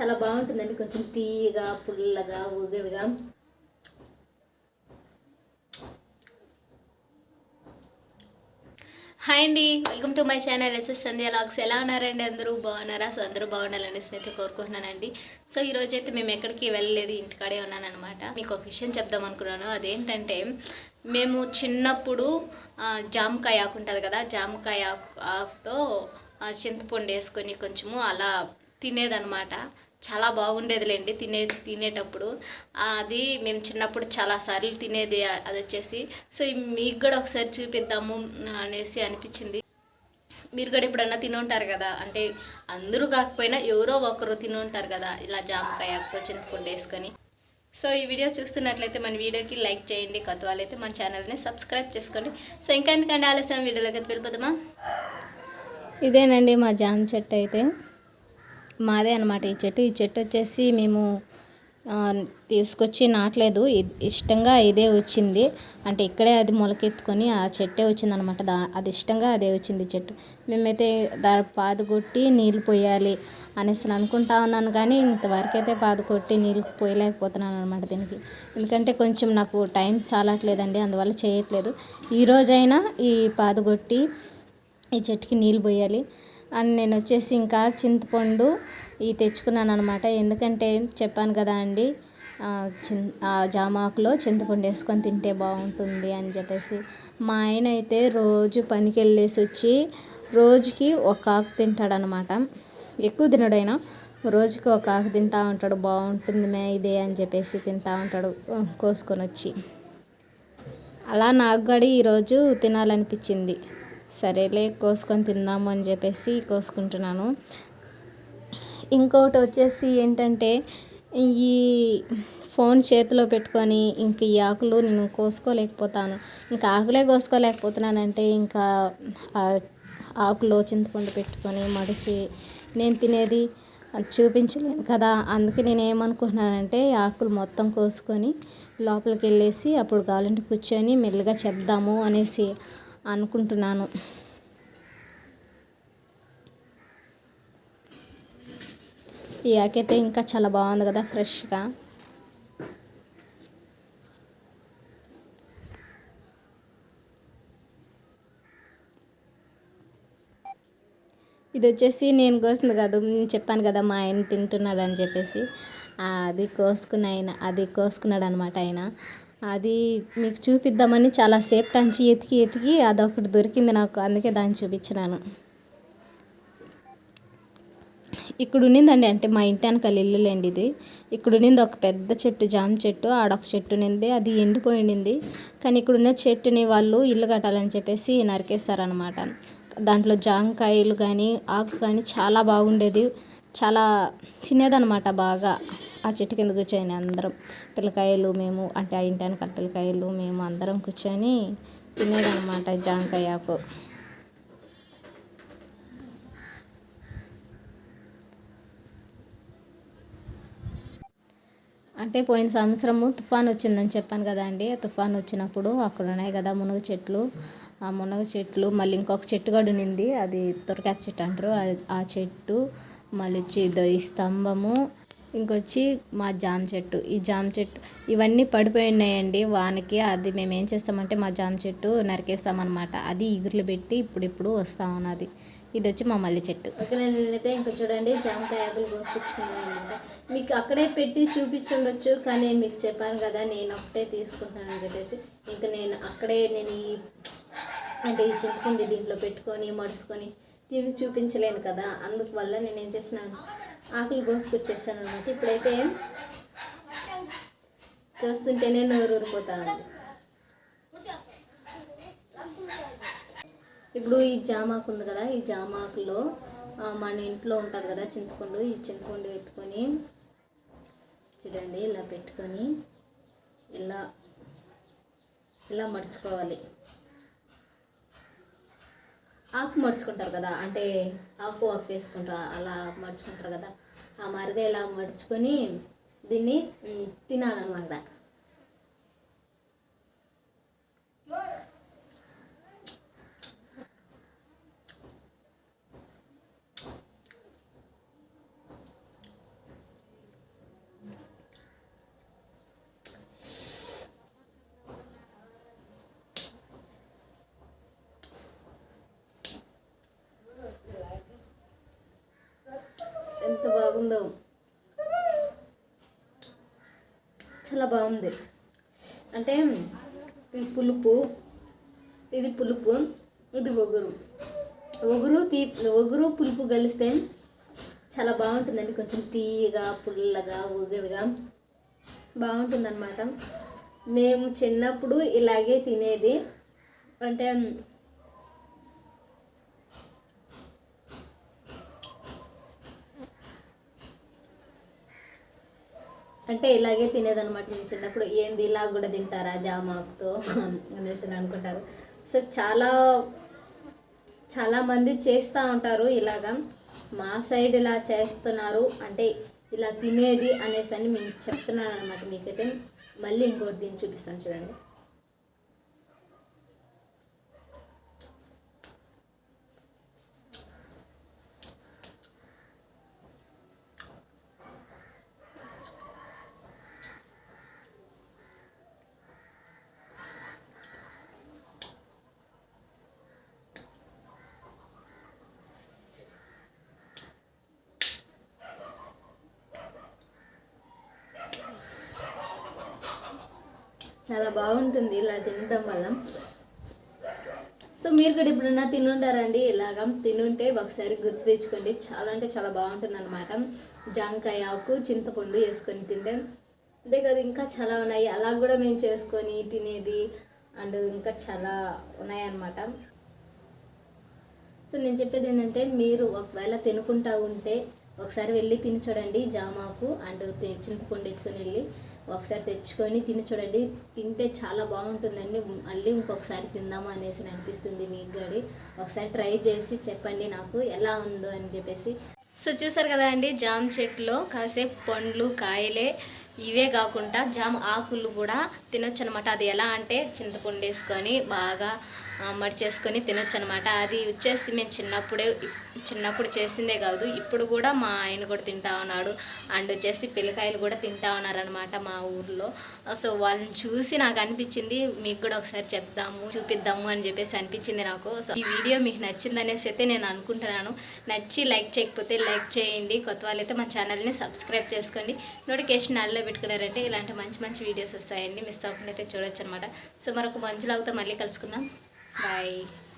చాలా బాగుంటుందండి. కొంచెం తీయగా పుల్లగా ఊగరుగా హాయ్ అండి. Welcome to my channel. SS Sandhya logs ఎలా ఉన్నారండి అందరూ? బాగున్నారా? సో అందరూ బాగుండాలనేసి అయితే కోరుకుంటున్నానండి. సో ఈరోజు అయితే మేము ఎక్కడికి వెళ్ళలేదు ఇంటికాడే ఉన్నానమాట మీకు ఒక విషయం చెప్దాం అనుకున్నాను. అదేంటంటే మేము చిన్నప్పుడు జామకాయ ఆకు ఉంటుంది కదా జామకాయ ఆకు ఆకుతో చింతపండు వేసుకొని కొంచెము అలా తినేదనమాట చాలా బాగుండేదిలేండి తినే తినేటప్పుడు. అది మేము చిన్నప్పుడు చాలాసార్లు తినేది అది వచ్చేసి. సో మీకు కూడా ఒకసారి చూపిద్దాము అనేసి అనిపించింది. మీరు కూడా ఎప్పుడన్నా తిని ఉంటారు కదా అంటే అందరూ కాకపోయినా ఎవరో ఒకరు తిని ఉంటారు కదా ఇలా జామకాయ ఆకుతో చింతపండు వేసుకొని. సో ఈ వీడియో చూస్తున్నట్లయితే మన వీడియోకి లైక్ చేయండి కొత్త వాళ్ళైతే మన ఛానల్ని సబ్స్క్రైబ్ చేసుకోండి. సో ఇంకా ఎందుకంటే ఆలస్యం వీడియోలోకి అయితే వెళ్ళిపోదామా? ఇదేనండి మా జామ చెట్టు అయితే. మాదే అనమాట ఈ చెట్టు. ఈ చెట్టు వచ్చేసి మేము తీసుకొచ్చి నాటలేదు. ఇష్టంగా ఇదే వచ్చింది. అంటే ఇక్కడే అది మొలకెత్తుకొని ఆ చెట్టే వచ్చింది అనమాట దా అది ఇష్టంగా అదే వచ్చింది చెట్టు. మేమైతే దా పాదుకొట్టి నీళ్ళు పోయాలి అనేసి అనుకుంటా ఉన్నాను కానీ ఇంతవరకైతే పాదుకొట్టి కొట్టి నీళ్ళు పోయలేకపోతున్నాను అనమాట దీనికి. ఎందుకంటే కొంచెం నాకు టైం చాలట్లేదండి అందువల్ల చేయట్లేదు. ఈ రోజైనా ఈ పాదుకొట్టి ఈ చెట్టుకి నీళ్ళు పోయాలి. అండ్ నేను వచ్చేసి ఇంకా చింతపండు ఇవి తెచ్చుకున్నాను అనమాట ఎందుకంటే చెప్పాను కదా అండి చిన్ ఆ జామాకులో చింతపండు వేసుకొని తింటే బాగుంటుంది అని చెప్పేసి. మా ఆయన అయితే రోజు పనికి వెళ్ళేసి వచ్చి రోజుకి ఒక ఆకు తింటాడనమాట ఎక్కువ తినడైనా రోజుకి ఒక ఆకు తింటా ఉంటాడు బాగుంటుంది మే ఇదే అని చెప్పేసి తింటా ఉంటాడు కోసుకొని వచ్చి. అలా నాకు కూడా ఈరోజు తినాలనిపించింది. సరేలే కోసుకొని తిందాము అని చెప్పేసి కోసుకుంటున్నాను. ఇంకొకటి వచ్చేసి ఏంటంటే ఈ ఫోన్ చేతిలో పెట్టుకొని ఇంక ఈ ఆకులు నేను కోసుకోలేకపోతాను. ఇంకా ఆకులే కోసుకోలేకపోతున్నానంటే ఇంకా ఆకులో చింతపండు పెట్టుకొని మడిసి నేను తినేది చూపించలేను కదా. అందుకే నేను ఏమనుకుంటున్నానంటే ఆకులు మొత్తం కోసుకొని లోపలికి వెళ్ళేసి అప్పుడు కావాలంటే కూర్చొని మెల్లగా చెప్దాము అనేసి అనుకుంటున్నాను. ఈ ఆకైతే ఇంకా చాలా బాగుంది కదా ఫ్రెష్గా. ఇది వచ్చేసి నేను కోసింది కాదు నేను చెప్పాను కదా మా ఆయన తింటున్నాడు అని చెప్పేసి. అది కోసుకున్న ఆయన అది కోసుకున్నాడు అనమాట ఆయన. అది మీకు చూపిద్దామని చాలా సేపు టంచి ఎతికి ఎతికి అదొకటి దొరికింది నాకు. అందుకే దాన్ని చూపించినాను. ఇక్కడ ఉన్నిందండి అంటే మా ఇంటి వెనకాల ఇల్లులేండి ఇది. ఇక్కడ ఉన్నింది ఒక పెద్ద చెట్టు జామ చెట్టు. ఆడొక చెట్టు ఉన్నింది. అది ఎండిపోయిండింది కానీ ఇక్కడ ఉన్న చెట్టుని వాళ్ళు ఇల్లు కట్టాలని చెప్పేసి నరికేశారనమాట దాంట్లో జామకాయలు కానీ ఆకు కానీ చాలా బాగుండేది. చాలా తినేదనమాట బాగా. ఆ చెట్టు కింద కూర్చొని అందరం పిల్లకాయలు మేము అంటే ఆ ఇంటి వెనకాల పిల్లకాయలు మేము అందరం కూర్చొని తినేదన్నమాట జామకాయ ఆకు. అంటే పోయిన సంవత్సరము తుఫాన్ వచ్చిందని చెప్పాను కదా అండి. తుఫాన్ వచ్చినప్పుడు అక్కడ ఉన్నాయి కదా మునగ చెట్లు. ఆ మునగ చెట్లు మళ్ళీ ఇంకొక చెట్టు కూడా ఉన్నింది. అది తొరకాయ చెట్టు అంటారు. ఆ చెట్టు మళ్ళీ వచ్చి ఈ స్తంభము. ఇంకొచ్చి మా జామ చెట్టు ఈ జామ చెట్టు ఇవన్నీ పడిపోయి ఉన్నాయండి వానకి. అది మేము ఏం చేస్తామంటే మా జామ చెట్టు నరికేస్తామన్నమాట. అది ఇగుర్లు పెట్టి ఇప్పుడు ఇప్పుడు వస్తా ఉన్నది. ఇది వచ్చి మా మల్లి చెట్టు. ఓకే నేనైతే ఇంకా చూడండి జామకాయ ఆకులు కోసుకొచ్చుకున్నాను అనమాట మీకు అక్కడే పెట్టి చూపించుండొచ్చు కానీ నేను మీకు చెప్పాను కదా నేను ఒకటే తీసుకుంటానని చెప్పేసి. ఇంకా నేను అక్కడే నేను ఈ అంటే ఈ చింతపండు దీంట్లో పెట్టుకొని మడుచుకొని తిరిగి చూపించలేను కదా అందువల్ల నేను ఏం చేసినాను ఆకులు కోసుకొచ్చేసాను అనమాట ఇప్పుడైతే చూస్తుంటేనే నోరు ఊరిపోతా ఉంది ఇప్పుడు ఈ జామాకు ఉంది కదా ఈ జామాకులో మన ఇంట్లో ఉంటుంది కదా చింతపండు ఈ చింతపండు పెట్టుకొని చూడండి ఇలా పెట్టుకొని ఇలా ఇలా మడుచుకోవాలి. ఆకు మడుచుకుంటారు కదా అంటే ఆకు ఆకు వేసుకుంటా అలా మడుచుకుంటారు కదా ఆ మరిగా ఇలా మడుచుకొని దీన్ని తినాలన్నమాట. ఉందో చాలా బాగుంది. అంటే ఇది పులుపు ఇది పులుపు ఇది ఒగురు. ఒగురు తీ ఒగురు పులుపు కలిస్తే చాలా బాగుంటుందండి. కొంచెం తీయగా పుల్లగా ఒగురుగా బాగుంటుందన్నమాట. మేము చిన్నప్పుడు ఇలాగే తినేది. అంటే అంటే ఇలాగే తినేదనమాట నేను చిన్నప్పుడు. ఏంది ఇలా కూడా తింటారా జామాకుతో అనేసి అనుకుంటారు. సో చాలా చాలామంది చేస్తూ ఉంటారు ఇలాగా. మా సైడ్ ఇలా చేస్తున్నారు అంటే ఇలా తినేది అనేసి అని మేము చెప్తున్నాను అనమాట మీకైతే. మళ్ళీ ఇంకోటి దీన్ని చూపిస్తాను చూడండి. చాలా బాగుంటుంది ఇలా తినడం వల్ల. సో మీరు కూడా ఎప్పుడన్నా తినుంటారండి? ఇలాగా తినుంటే ఒకసారి గుర్తు తెచ్చుకోండి. చాలా అంటే చాలా బాగుంటుంది అనమాట జాంకాయ ఆకు చింతపండు వేసుకొని తింటే. అంతే కదా ఇంకా చాలా ఉన్నాయి. అలా కూడా మేము చేసుకొని తినేది అండ్ ఇంకా చాలా ఉన్నాయన్నమాట. సో నేను చెప్పేది ఏంటంటే మీరు ఒకవేళ తినుకుంటా ఉంటే ఒకసారి వెళ్ళి తిని చూడండి జామాకు అండ్ చింతపండు ఎత్తుకొని వెళ్ళి. ఒకసారి తెచ్చుకొని తిని చూడండి. తింటే చాలా బాగుంటుందండి. మళ్ళీ ఇంకొకసారి తిందాము అనేసి అనిపిస్తుంది మీకు గడి ఒకసారి ట్రై చేసి చెప్పండి నాకు ఎలా ఉందో అని చెప్పేసి. సో చూసారు కదా అండి జామ చెట్టులో కాసేపు పండ్లు కాయలే ఇవే కాకుండా జామ ఆకులు కూడా తినొచ్చు అనమాట అది ఎలా అంటే చింతపండు వేసుకొని బాగా మడి చేసుకొని తినొచ్చు అనమాట అది వచ్చేసి మేము చిన్నప్పుడే చిన్నప్పుడు చేసిందే కాదు ఇప్పుడు కూడా మా ఆయన కూడా తింటా ఉన్నాడు. అండ్ వచ్చేసి పిల్లకాయలు కూడా తింటా ఉన్నారనమాట మా ఊర్లో. సో వాళ్ళని చూసి నాకు అనిపించింది మీకు కూడా ఒకసారి చెప్దాము చూపిద్దాము అని చెప్పేసి అనిపించింది నాకు. సో ఈ వీడియో మీకు నచ్చిందనేసి అయితే నేను అనుకుంటున్నాను. నచ్చి లైక్ చేయకపోతే లైక్ చేయండి. కొత్త వాళ్ళైతే మా ఛానల్ని సబ్స్క్రైబ్ చేసుకోండి. నోటిఫికేషన్ అల్లో పెట్టుకున్నారంటే ఇలాంటి మంచి మంచి వీడియోస్ వస్తాయండి. మిస్ అవ్వకుండా అయితే చూడొచ్చు అనమాట సో మరొక మంచి లాగుతో మళ్ళీ కలుసుకుందాం. 拜。